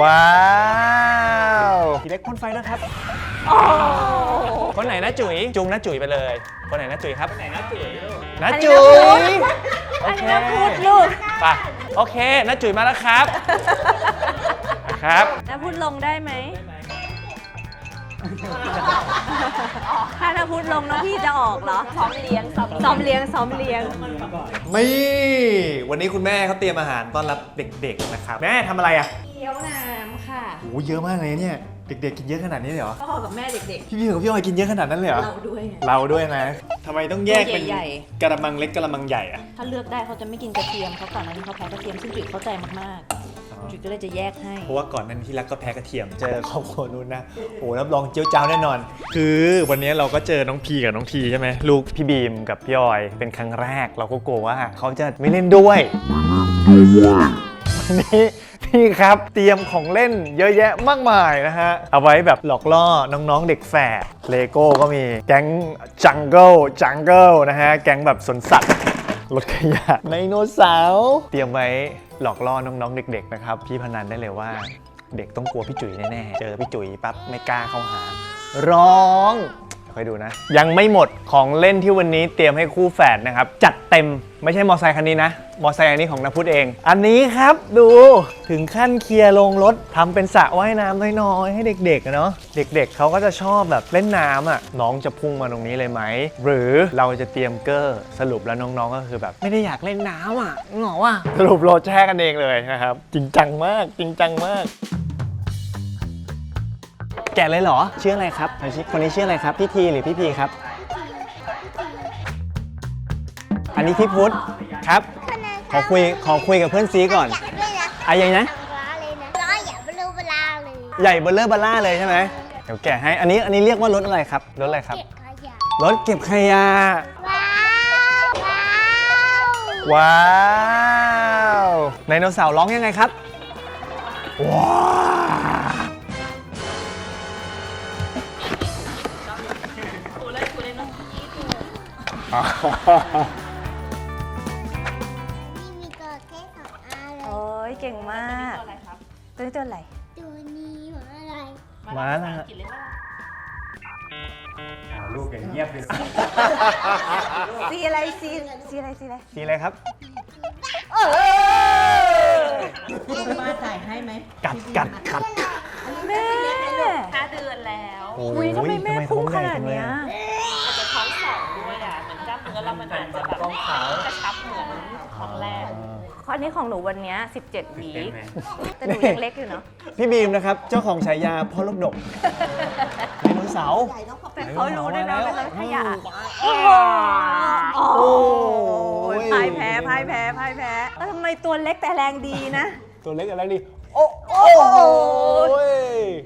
ว้าวทีเล็กพ่นไฟแล้วครับ คนไหนนะจุ๋ยจุงนะจุ๋ยไปเลย คนไหนนะจุ๋ยครับไหนนะจุ๋ยนะจุ๋ยอันนี้นะพูดลูกไปโอเคนะจุ๋ยมาแล้วครับ ครับนะพูดลงได้ไหม ถ้านะพูดลงแล้วพี่จะออกเหรอ ซ้อมเลี้ยงซ้อมเลี้ยงซ้อมเลี้ยง นี่ วันนี้คุณแม่เขาเตรียมอาหารต้อนรับเด็กๆนะครับ แม่ทำอะไรอะเกี๊ยวน้ำค่ะโอ้เยอะมากเลยเนี่ย เด็กๆ กินเยอะขนาดนี้เลยเหรอ พ่อกับแม่เด็กพี่พี่กับพี่ออยกินเยอะขนาดนั้นเลยเหรอๆเราด้วยไง เราด้วยนะทำไมต้องแยกเป็นตัวใหญ่ กระมังเล็กกระมังใหญ่อะถ้าเลือกได้เขาจะไม่กินกระเทียมเขาก่อนหน้านี้เขาแพ้กระเทียมซึ่งจุ๋ยเข้าใจมากๆ จุ๋ยก็เลยจะแยกให้ เพราะว่าก่อนนั้นที่รักก็แพ้กระเทียม เจอครอบครัวนู้นนะโอ้รับรองเจียวจ้าวแน่นอน คือวันนี้เราก็เจอน้องพีกับน้องทีใช่ไหมลูกพี่บีมกับพี่ออยเป็นครั้งแรกเราก็กลัวว่าเขาจะไม่เล่นด้วยวันนี้พี่ครับเตรียมของเล่นเยอะแยะมากมายนะฮะ เอาไว้แบบหลอกล่อน้องๆเด็กแฝดเลโก้ก็มีแก๊งจังเกิลจังเกิลนะฮะ แก๊งแบบสนสัตว์รถขยะไดโนเสาร์เตรียมไว้ หลอกล่อน้องๆ เด็ก ๆ นะครับ พี่พนันได้เลยว่า เด็กต้องกลัวพี่จุ๋ยแน่ๆ เจอพี่จุ๋ยปั๊บไม่กล้าเข้าหา ร้อง คอยดูนะ ยังไม่หมดของเล่นที่วันนี้เตรียมให้คู่แฝดนะครับ จัดเต็มไม่ใช่มอไซค์คันนี้นะ มอไซค์อันนี้ของนพุทธเอง อันนี้ครับดูถึงขั้นเคลียร์ลงรถทำเป็นสระว่ายน้ำน้อยๆ ให้เด็กๆอะเนาะเด็กๆเขาก็จะชอบแบบเล่นน้ำอะน้องจะพุ่งมาตรงนี้เลยไหม หรือเราจะเตรียมเกอร์สรุปแล้วน้องๆก็คือแบบ ไม่ได้อยากเล่นน้ำอะหรอวะสรุปโรแช่กันเองเลยนะครับ จริงจังมากจริงจังมาก แกะเลยเหรอ ชื่ออะไรครับคนนี้ชื่ออะไรครับ พี่ทีหรือพี่พีครับ อันนี้พี่พุทธครับ ขอคุยขอคุยกับเพื่อนซีก่อนด้วยนะอะไรนะร้าเลยนะร้าอย่าบลูบลาเลยใหญ่เบลเลอร์บลล่าเลยใช่ไหมเดี๋ยวแกะให้ อันนี้อันนี้เรียกว่ารถอะไรครับ รถอะไรครับเก็บขยะรถเก็บขยะว้าวว้าวว้าว ไดโนเสาร์ร้องยังไงครับ ว้าว นี่มีตัวแค่สองอันเลโอ้ยยเก่งมากตัวนี้ตัวอะไรตัวนี้หมาอะไรมาแล้วฮะลูกอย่างเงียบเลยสีอะไรสีสีอะไรสีอะไรสีอะไรครับมาถ่ายให้ไหมกัดกัดกัดแม่ห้าเดือนแล้ว โอ้อุ้ยทำไมแม่พุ่งขนาดเนี้ยอา มเนื้อเรามันอาจจะแบบไม่กระชับเหมือนท้องแรกข้อนี้ของหนูวันเนี้ย17วีคแต่หนูยังเล็กอยู่เนาะพี่บีมนะครับ เจ้าของฉายาพ่อลูกดกไดโนเสาร์แต่เขารู้ด้วยนะเป็นรถขยะโอ้โอ้ยยพ่ายแพ้พ่ายแพ้พ่ายแพ้เอ้ยทำไมตัวเล็กแต่แรงดีนะ ตัวเล็กอะไรดิโอ้โอ้ย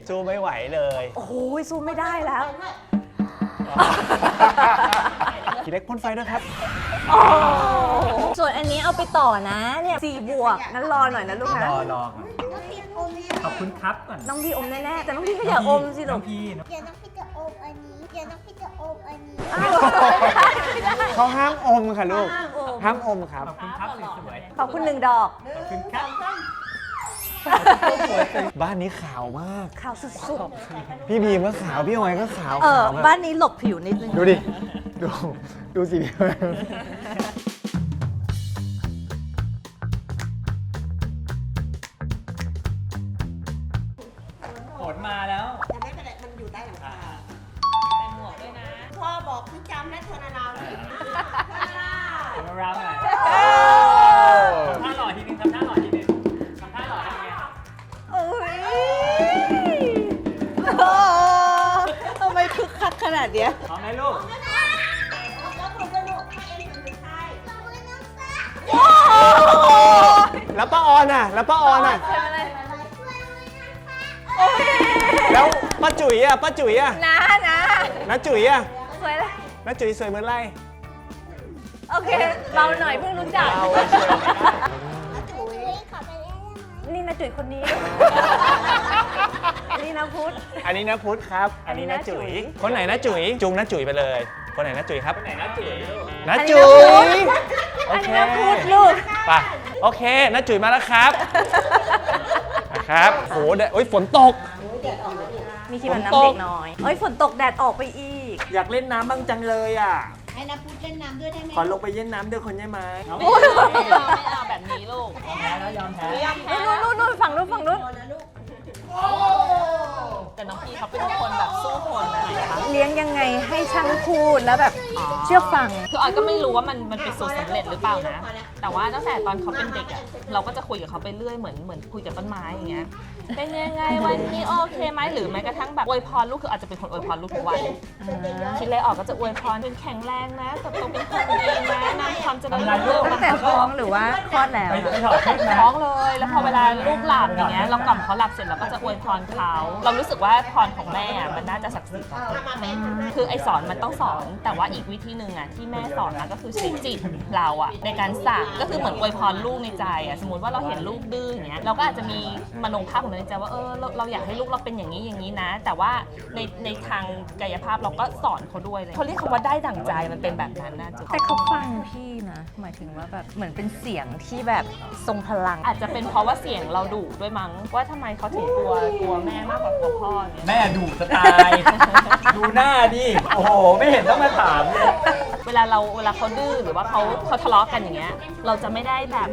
สู้ไม่ไหวเลย โอ้โหสู้ไม่ได้แล้ว ทีเล็กพ่นไฟด้วยครับ ส่วนอันนี้เอาไปต่อนะเนี่ยสี่บวกงั้นรอหน่อยนะลูกนะรอรอน้องพี่อมขอบคุณครับก่อนน้องพี่อมแน่ๆแต่น้องพี่ก็อย่าอมสิน้ลูองกพี่น้องเดี๋ยวน้องพี่จะอมอันนี้ เดี๋ยวน้องพี่จะอมอันนี้อ้าวไม่ได้เขาห้ามอมค่ะลูกห้ามอมห้ามอมครับ ขอบคุณครับสวยขอบคุณหนึ่งดอก ๆขอบคุณครับ บ้านนี้ขาวมากข่าวสุดพี่บีมก็ขาว พี่ออยก็ขาวๆ เออขวแบบบ้านนี้หลบผิวนิดนึง ดูดิ ดูดูสิพี่ออยผลมาแล้ว แต่ไม่เป็นไรมันอยู่ใต้หลังคาเป็นหมวกด้วยนะ พ่อบอกพี่จำและเทอร์นาราสิผลเราหน่อย คักขนาดเนี้ยพร้อมไหมลูกแล้วผมจะรู้ว่าเอ็นเป็นใครแล้วป้าออนอะ แล้วป้าออนอะโอ้ยแล้วป้าจุ๋ยอะป้าจุ๋ยอะนะนะน้าจุ๋ยอะสวยเลยน้าจุ๋ยสวยเหมือนไรโอเคเบาหน่อยเพิ่งรู้จักจุ๋ยขอไปเล่นได้ไหมนี่นะจุ๋ยคนนี้ นี่นะพุทธ อันนี้นะพุทธครับ อันนี้นะจุ๋ย คนไหนนะจุ๋ยจุงนะจุ๋ยไปเลย คนไหนนะจุ๋ยครับไหนนะจุ๋ยลูกนะอันนี้จุ๋นะพุทธยโออันเคนี้นะพุทธลูก ไปโอโอเคน้าจุ๋ยมาแล้วครับนะครับโหแดดโอ้ยฝนตก มีที่มันฝนตน้ำกเด็กน้อยเอ้ยฝนตกแดดออกไปอีก อยากเล่นน้ำบ้างจังเลยอะ ให้นาพุทธเล่นน้ำด้วยได้ไหมขอลงไปเล่นน้ำด้วยคนได้ไหมไม่เอาไม่เอาไม่เอาแบบนี้ลูกแพ้แล้วยอมแพ้ไม่ยอมแพ้ นู่นนู่นนู่นฝั่งนู้นฝั่งนู้น แต่น้องพี่เขาเป็นคนแบบสู้คนนะคะเลี้ยงยังไงให้ช่างพูดแล้วแบบเชื่อฟัง คือออยก็ไม่รู้ว่ามันมันเป็นสูตรสำเร็จหรือเปล่านะ แต่ว่าตั้งแต่ตอนเขาเป็นเด็กอะเราก็จะคุยกับเขาไปเรื่อยเหมือนเหมือนคุยกับต้นไม้อย่างเงี้ย เป็นยังไงวันนี้โอเคไหมหรือแม้กระทั่งแบบอวยพรลูกคืออาจจะเป็นคนอวยพรลูกทุกวัน คิดเลยออกก็จะอวยพรเป็นแข็งแรงนะเติบโตเป็นคนดีนะนำความเจริญรุ่งเรืองตั้งแต่ท้องหรือว่าคลอดแล้ว ไปไปถอดชุดนะ ท้องเลย แล้วพอเวลาลูกหลับอย่างเงี้ยเรากล่อมเขาหลับเสร็จเราก็จะอวยพรเขา เรารู้สึกว่าพรของแม่อะมันน่าจะศักดิ์สิทธิ์อะคือไอสอนมันต้องสอน แต่ว่าอีกวิธีหนึ่งอะที่แม่สอนนะก็คือใช้จิตเราอะในการสั่งก็คือเหมือนอวยพรลูกในใจอะสมมติว่าเราเห็นลูกดื้ออย่างเงี้ยเราก็อาจจะมีมโนภาพของเราในใจว่าเออเราเราอยากให้ลูกเราเป็นอย่างนี้อย่างนี้นะ แต่ว่าในในทางกายภาพเราก็สอนเขาด้วยเลยเขาเรียกคำว่าได้ดั่งใจมันเป็นแบบนั้นนะจุ๊บแต่เขาฟังพี่นะหมายถึงว่าแบบเหมือนเป็นเสียงที่แบบทรงพลัง อาจจะเป็นเพราะว่าเสียงเราดุด้วยมั้งว่าทำไมเขาถึงกลัวกลัวแม่มากกว่ากลัวพ่อเนี่ย แม่ดูสไตล์ดูหน้าดิ โอ้โห ไม่เห็นต้องมาถามเลย เวลาเราเวลาเขาดื้อหรือว่าเขาเขาทะเลาะกันอย่างเงี้ย เราจะไม่ได้แบบ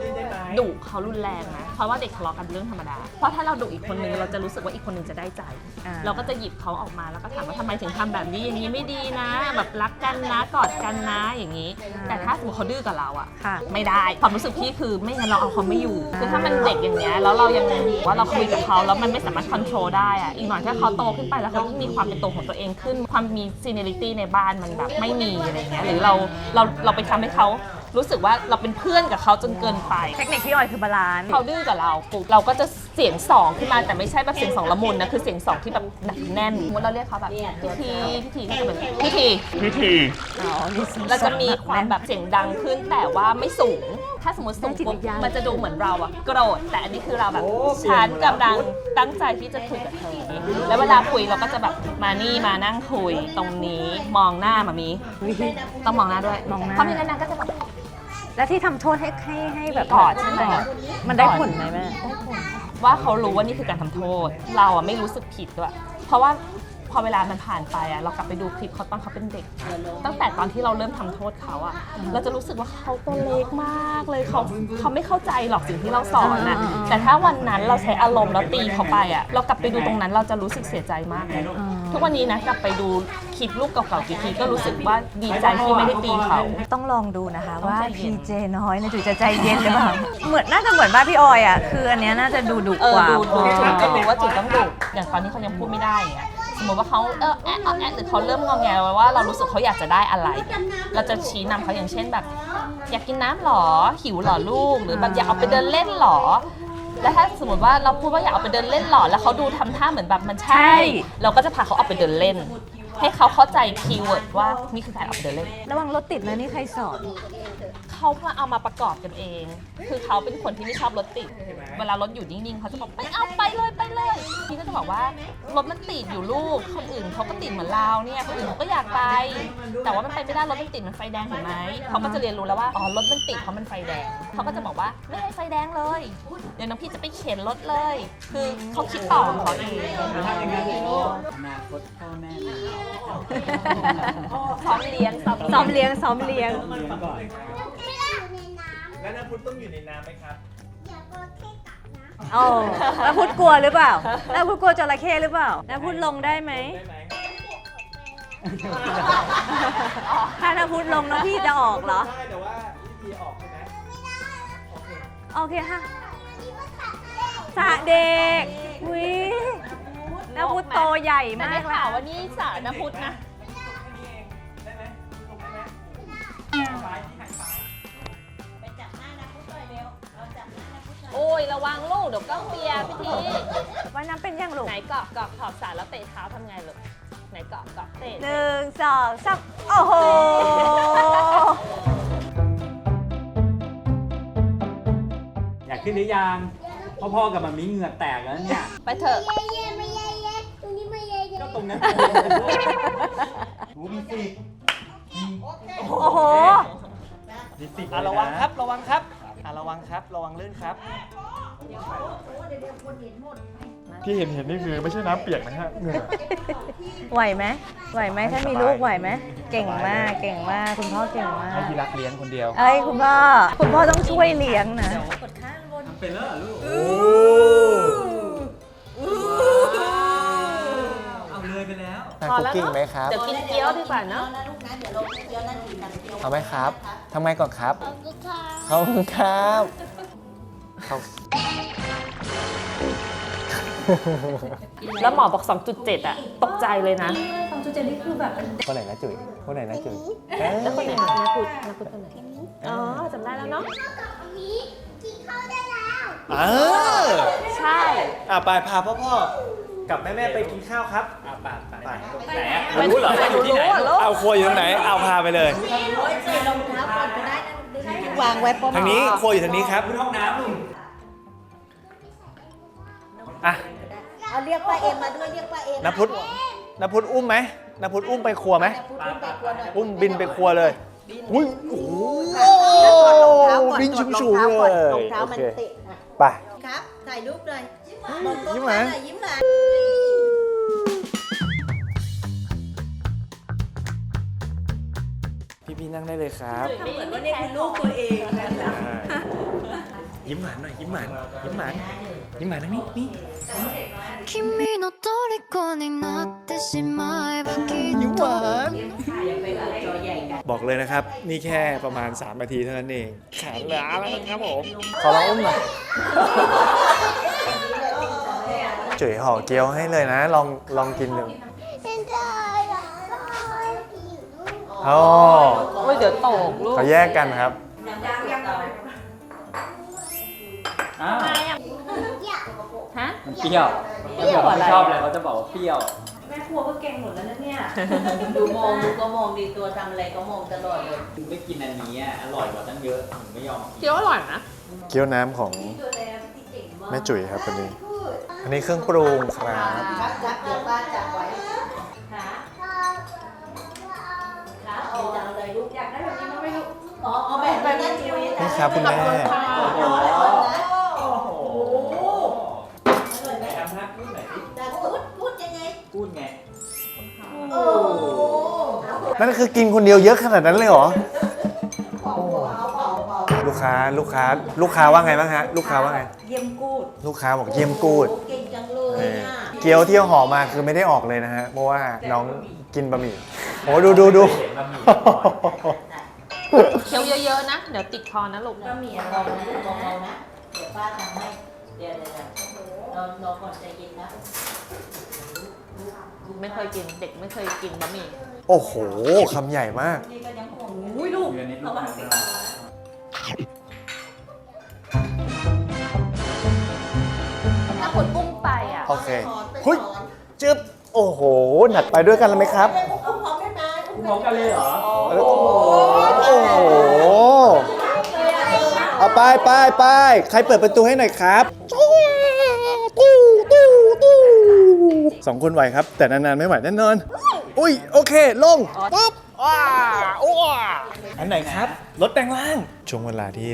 ดุเขารุนแรงนะเพราะว่าเด็กทะเลาะกันเป็นเรื่องธรรมดา เพราะถ้าเราดุอีกคนนึงเราจะรู้สึกว่าอีกคนนึงจะได้ใจ อ่า เราก็จะหยิบเขาออกมาแล้วก็ถามว่าทำไมถึงทำแบบนี้อย่างนี้ไม่ดีนะ แบบรักกันนะกอดกันนะอย่างนี้ แต่ถ้าสมมติเขาดื้อกับเราอะ ค่ะ ไม่ได้ความรู้สึกพี่คือไม่งั้นเราเอาเขาไม่อยู่ คือถ้ามันเด็กอย่างเงี้ยแล้วเรายังว่าเราคุยกับเขาแล้วมันไม่สามารถควบคุมได้อะอีกหน่อยถ้าเขาโตขึ้นไปแล้วเขายิ่งมีความเป็นตัวของตัวเองขึ้น ความมีซีเน r ริตี้ในบ้านมันแบบไม่มีอะไรเงี้ยหรือเราเราเราไปทำให้เขารู้สึกว่าเราเป็นเพื่อนกับเขาจนเกินไป เทคนิคพี่ออยคือบาลานซ์เขาดื้อกับเราปุ๊บเราก็จะเสียงสองขึ้นมาแต่ไม่ใช่แบบเสียงสองละมุนนะคือเสียงสองที่แบบหนักแน่นสมมติเราเรียกเขาแบบพิธีพิธีก็จะเป็นพิธีพิธีอ๋อมีสีเราจะมีความแบบเสียงดังขึ้นแต่ว่าไม่สูง ถ้าสมมติสูงปุ๊บจิตวิญญาณมันจะดูเหมือนเราอะโกรธแต่อันนี้คือเราแบบโอ้เปลี่ยนฉันกำลังตั้งใจที่จะคุยกับเธอแล้วเวลาคุยเราก็จะแบบมานี่มานั่งคุยตรงนี้มองหน้ามามีต้องมองหน้าด้วยมองหน้าเพราะไม่งั้นนางก็จะแบบแล้วที่ทำโทษให้ให้ให้แบบกอดใช่ไหมกอดมันได้ผลไหมแม่ ว่าเขารู้ว่านี่คือการทำโทษ เราอะไม่รู้สึกผิดด้วยเพราะว่า พอเวลามันผ่านไปอะเรากลับไปดูคลิปเขาตอนเขาเป็นเด็ก ตั้งแต่ตอนที่เราเริ่มทำโทษเขาอะเราจะรู้สึกว่าเขาตัวเล็กมากเลยเขาเขาไม่เข้าใจหรอกสิ่งที่เราสอนนะอ่าอ่าอ่าแต่ถ้าวันนั้นเราใช้อารมณ์แล้วตีเขาไปอะเรากลับไปดูตรงนั้นเราจะรู้สึกเสียใจมากเลยทุกวันนี้นะกลับไปดูคลิปลูกเก่าๆกี่ทีก็รู้สึกว่าดีใจที่ไม่ได้ตีเขา ต้องลองดูนะคะต้องว่าใจเย็พีนเจน้อยเนะจุ๋ยจะใจเย็นหรือเปล่าเหมือนน่าจะเหมือนบ้านพี่ออยอะคืออันเนี้ยน่าจะดูดุเอกอว่าดูดูพ่อจุดก็รู้ว่าจุดต้องดุอย่างตอนนี้เขายังพูดไม่ได้อย่างเงี้ยส มมติว่าเขาเออแอะเอาแอะหรือเขาเริ่มงอแงไว้ว่าเรารู้สึกเขาอยากจะได้อะไร เราจะชี้นำเขาอย่างเช่นแบบ อยากกินน้ำหรอหิวหรอลูก หรือแบบอยากเอาไปเดินเล่นหรอ แล้วถ้าสมมติว่าเราพูดว่าอยากเอาไปเดินเล่นหรอแล้วเขาดูทำท่าเหมือนแบบมันใช่เราก็จะพาเขาออกไปเดินเล่น ให้เขาเข้าใจคีย์เวิร์ดว่านี่คือการออกไปเดินเล่นระวังรถติดนะนี่ใครสอน เขามาเอามาประกอบกันเอง คือเขาเป็นคนที่ไม่ชอบรถติด เวลารถอยู่นิ่งๆเขาจะบอกไม่เอาไปเลยไปเลยพี่ก็จะบอกว่ารถมันติดอยู่ลูก คนอื่นเขาก็ติดเหมือนเราเนี่ยคนอื่นเขาก็อยากไป แต่ว่ามันไปไม่ได้รถมันติดมันไฟแดงเห็นไหมเขาก็จะเรียนรู้แล้วว่าอ๋อรถมันติดเพราะมันไฟแดงเขาก็จะบอกว่าไม่ให้ไฟแดงเลย เดี๋ยวน้องพี่จะไปเข็นรถเลย คือเขาคิดต่อของเขาเองถ้าอย่างนั้นอนาคตพ่อแม่ ซ้อมเลี้ยงซ้อมซ้อมเลี้ยงซ้อมเลี้ยงเรียนก่อนไม่ได้อยู่ในน้ำแล้วน้าพุทธต้องอยู่ในน้ำไหมครับ อย่าก็แค่ตักน้ำโอ้แล้วพุทธกลัวหรือเปล่าแล้วพุทธกลัวจระเข้หรือเปล่าแล้วพุทธลงได้ไหม ได้ไหมถ้าถ้าพุทธลงแล้วพี่จะออกเหรอ ได้แต่ว่าวิธีออกใช่ไหมโอเคค่ะ สระเด็กวิ แล้วพุทธโตใหญ่แต่มาได้กข่าวแล้วว่านี่สารนะพุทธนะ ได้ไหมลงได้ไหมซ้ายที่หันซ้ายไปจับหน้านาพุทธหน่อยเร็ว เราจับหน้านาพุทธหน่อยโอ้ยระวังลูกเดี๋ยวก้องเปียพี่ทีว่ายน้ำเป็นยังลูกไหนเกาะเกาะขอบสารแล้วเตะเท้าทำไงลูกไหนเกาะเกาะเตะหนึ่งสองสามโอ้โห อยากขึ้นหรือยังพ่อพ่อกับมันมีเหงื่อแตกแล้วเนี่ย ไปเถอะ เย่ งนั้นหนูมีสิทธิ์โอ้โห มีสิทธิ์อะระวังครับ ระวังครับอะระวังครับ ระวังลื่นครับ ที่เห็นเห็นนี่คือไม่ใช่น้ำเปียกนะฮะเหงื่อ ไหวไหมไหวไหมถ้ามีลูกไหวไหมเก่งมากเก่งมากคุณพ่อเก่งมากให้ที่รักเลี้ยงคนเดียว เอ้ยคุณพ่อคุณพ่อต้องช่วยเลี้ยงนะทำเป็นแล้วเหรอลูก คุกกิ้งไหมครับ เดี๋ยวกินเกี๊ยวดีกว่าเนาะนะลูกนะ เดี๋ยวเราเดี๋ยวนั่นอีกกันเดียวเอาไหมครับทำไมก่อนครับ ขอบคุณค่ะขอบคุณครับเขาแล้วหมอบอก 2.7 อะ ตกใจเลยนะคนไหนนะจุ๋ยคนไหนนะจุ๋ยแล้วคนไหนนะนักพูดนักพูดคนไหน อ๋อจำได้แล้วเนาะนี้กินข้าวได้แล้ว เออใช่ อะไปพาพ่อพ่อๆ กับแม่แม่ๆไปกินข้าวครับอะไปไปไปไหนอะรู้เหรอว่าอยู่ที่ไหนเอาครัวอยู่ตรงไหน เอาพาไปเลยใส่รองเท้าก่อนก็ได้นะดูให้วางไว้ป้อมทางนี้ครัวอยู่ทางนี้ครับ ห้องน้ำลุงอะ เอาเรียกป้าเอ็มมาด้วยเรียกป้าเอ็มนพุทธนพุทธอุ้มไหมนพุทธอุ้มไปครัวไหมพูดพูดไปกลัวหน่อยอุ้มบินไปครัวเลยอุ้ยโอ้โหแล้วถอดรองเท้าก่อนบินถอชุ่ดมรองชูเท้าเลก่อนยรองเท้าโอมันเคเตะอะไปครับ ถ่ายรูปเลยมองกล้อง ยิ้มหวาน หน่อยยิ้มหวาน พี่พี่ๆนั่งได้เลยครับ เหมือนว่านี่คือลูกตัวเองนะ ยิ้มหวานหน่อยยิ้มหวานยิ้มหวานยิ้มหวานทางนี้นี่ 君の虜になってしまえばきっ ยิ้ม と หวาน อย่าไปเอาจอใหญ่กัน บอกเลยนะครับ นี่แค่ประมาณ 3 นาทีเท่านั้นเองแขนล้าแล้วนะครับผม ขอลองอุ้มหน่อย จุ๋ยห่อเกี๊ยวให้เลยนะ ลองลองกินดูเป็นได้เหรออ๋อโอ้ยเดี๋ยวตกลูกเขาแยกกันครับอ้าวฮะ มันเปรี้ยวเปรี้ยวอะไร ไม่ชอบเลยเขาจะบอกว่าเปรี้ยวดูมองดูก็มองดีตัวทำอะไรก็มองตลอดเลยถึงได้กินอันนี้อะอร่อยกว่าตั้งเยอะถึงไม่ยอมกินเกี๊ยวอร่อยนะ เกี๊ยวน้ำของแม่จุ๋ยครับวันนี้ อันนี้เครื่องปรุงครับครับจับเดี๋ยวป้าจับไว้ขาขาเอาจะเอาอะไรลูกอยากได้แบบนี้มั้ยไม่รู้อ๋อเอาแบบแบบนี้จุ๊ยนี่ครับคุณแม่รอแล้วนะโอ้โหอร่อยไหมทำท่าพูดหน่อยสิแต่พูดพูดยังไงพูดไงโอ้โหนั่นคือกินคนเดียวเยอะขนาดนั้นเลยเหรอเบาเบาเบาลูกค้าลูกค้า ลูกค้าว่าไงบ้างฮะ ลูกค้าว่าไง เยี่ยมกูด ลูกค้าบอกเยี่ยมกูด เกี๊ยวที่ห่อมาคือไม่ได้ออกเลยนะฮะ เพราะว่าน้องกินบะหมี่โอ้ดูดูดู เห็นบะหมี่เคี้ยวเยอะๆนะ เดี๋ยวติดคอนะลูก ก็มีอะลองนะลองเอานะ เดี๋ยวป้าทำให้ เดี๋ยวเดี๋ยวเดี๋ยวรอรอก่อนใจเย็นนะไม่เคยกินเด็กไม่เคยกินบะหมี่โอ้โหคำใหญ่มาก นี่ก็ยังห่วงอุ้ยลูกเดือนนี้ลูระกวังสิถ้าคุณอุ้มไปอะ โอเคเฮ้ยจึ๊บโอ้โห หนักไปด้วยกันเลยไหมครับอุ้มพร้อมได้ไหมคุณมองกันเลยเหรอโอ้โหโอ้โห เอาไปไปไปใครเปิดประตูให้หน่อยครับตู้ตู้ตู้ตู้สองคนไหวครับ แต่นานๆไม่ไหวแน่นอน อุ้ย โอเค ลงปุ๊บว้าว้าอันไหนครับ รถแปลงร่าง ช่วงเวลาที่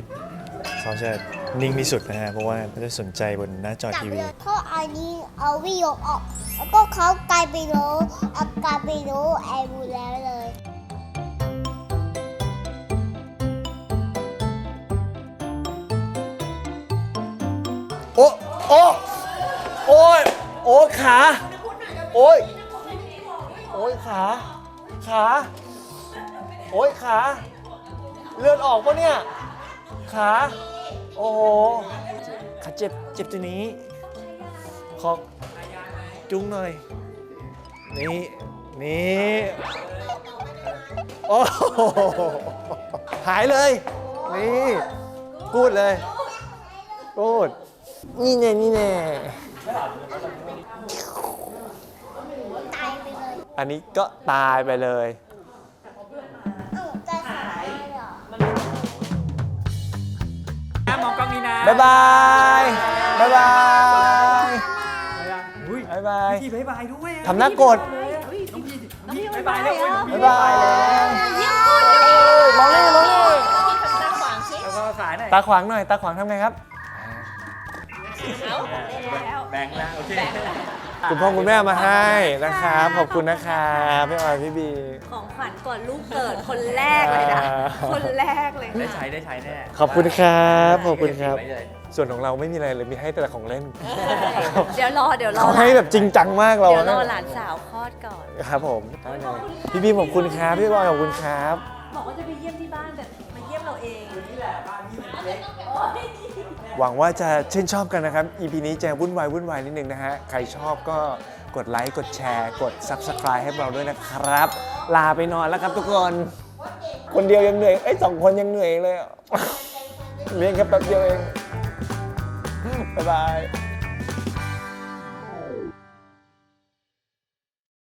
เขาจะ นิ่งที่สุดนะฮะเพราะว่าเขาจะสนใจบนหน้าจอจากทีวีนั้นเขาอันนี้เอาวิโอออก แล้วก็เขากลายไปนรู้เอากลายไปรู้แอร์บูแล้วเลย โอ้โอ้โอ้ยโอ้ยขา โอ้ย โอ้ยขา ขา โอ้ยขา เลือดออกปะเนี่ย ขา โอ้โหขาเจ็บเจ็บตัวนี้ ขอจุ้งหน่อย นี่ นี่โอ้โหหายเลย นี่พูดเลยพูดนี่แน่นี่แน่อันนี้ก็ตายไปเลย บ๊ายบาย บ๊ายบาย อุ้ยบ๊ายบาย พี่บายบายด้วยอะทำหน้ากด น้องพี่น้องพี่บายบายแล้วโอ้ยน้องบ๊าพี่ยบายมองนี่มองนี่แล้วก็ขายหน่อยตาขวางหน่อย ตาขวางทำไงครับ แบงค์นะโอเคคุ ณพ่อคุณแม่เอามาให้นะครับขอบคุณนะครับพี่ออยพี่บี ของขวัญก่อนลูกเกิดคนแรกเลยนะอ่าคนแรกเลยได้ใช้ได้ใช้แน่ขอบคุณครับขอบคุณครับไว้เลยส่วนของเราไม่มีอะไรเลยมีให้แต่ของเล่น เดี๋ยวรอเดี๋ยวรอเขาให้แบบจริงจังมากเราเดี๋ยวรออะหลานสาวคลอดก่อนครับผมได้เลยพี่บีมขอบคุณครับพี่บอยขอบคุณครับ บอกว่าจะไปเยี่ยมที่บ้านแต่มาเยี่ยมเราเองหวังว่าจะชื่นชอบกันนะครับ EP นี้จะวุ่นวายวุ่นวายนิดนึงนะฮะ ใครชอบก็กดไลค์ กดแชร์ กด Subscribe ให้เราด้วยนะครับ ลาไปนอนแล้วครับทุกคน คนเดียวยังเหนื่อยเอ้สองคนยังเหนื่อยเลย เลี้ยงแค่แป๊บเดียวเอง บ๊ายบาย